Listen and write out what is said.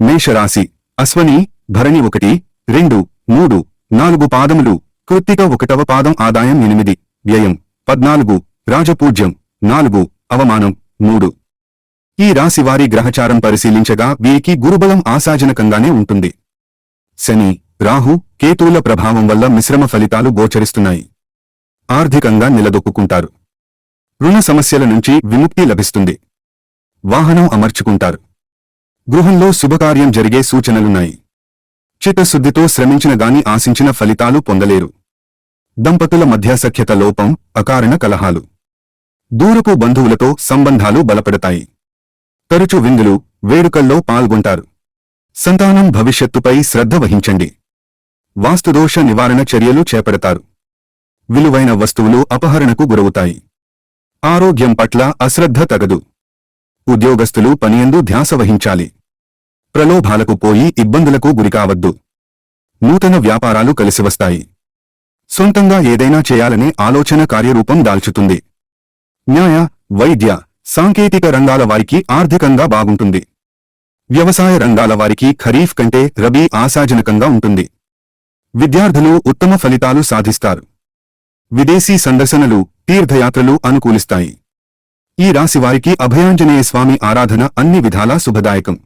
మేషరాశి. అశ్వని భరణి ఒకటి రెండు మూడు నాలుగు పాదములు కృత్తిక ఒకటవ పాదం ఆదాయం ఎనిమిది వ్యయం పద్నాలుగు రాజపూజ్యం నాలుగు అవమానం మూడు. ఈ రాశి వారి గ్రహచారం పరిశీలించగా వీరికి గురుబలం ఆశాజనకంగానే ఉంటుంది. శని రాహు కేతువుల ప్రభావం వల్ల మిశ్రమ ఫలితాలు గోచరిస్తున్నాయి. ఆర్థికంగా నిలదొక్కుంటారు రుణ సమస్యల నుంచి విముక్తి లభిస్తుంది. వాహనం అమర్చుకుంటారు. గృహంలో శుభకార్యం జరిగే సూచనలున్నాయి. చిత్తశుద్ధితో శ్రమించిన గాని ఆశించిన ఫలితాలు పొందలేరు. దంపతుల మధ్య సఖ్యత లోపం అకారణ కలహాలు. దూరపు బంధువులతో సంబంధాలు బలపడతాయి. తరచు విందులు వేడుకల్లో పాల్గొంటారు. సంతానం భవిష్యత్తుపై శ్రద్ధ వహించండి. వాస్తుదోష నివారణ చర్యలు చేపడతారు. విలువైన వస్తువులు అపహరణకు గురవుతాయి. ఆరోగ్యం పట్ల అశ్రద్ధ తగదు. ఉద్యోగస్తులు పనియందు ధ్యాస వహించాలి. ప్రలోభాలకు పోయి ఇబ్బందులకు గురికావద్దు నూతన వ్యాపారాలు కలిసివస్తాయి సొంతంగా ఏదైనా చేయాలనే ఆలోచన కార్యరూపం దాల్చుతుంది. న్యాయ వైద్య సాంకేతిక రంగాల వారికి ఆర్థికంగా బాగుంటుంది. వ్యవసాయ రంగాల వారికి ఖరీఫ్ కంటే రబీ ఆశాజనకంగా ఉంటుంది. విద్యార్థులు ఉత్తమ ఫలితాలు సాధిస్తారు. విదేశీ సందర్శనలు తీర్థయాత్రలు అనుకూలిస్తాయి. ఈ రాశివారికి అభయాంజనేయ స్వామి ఆరాధన అన్ని విధాలా శుభదాయకం.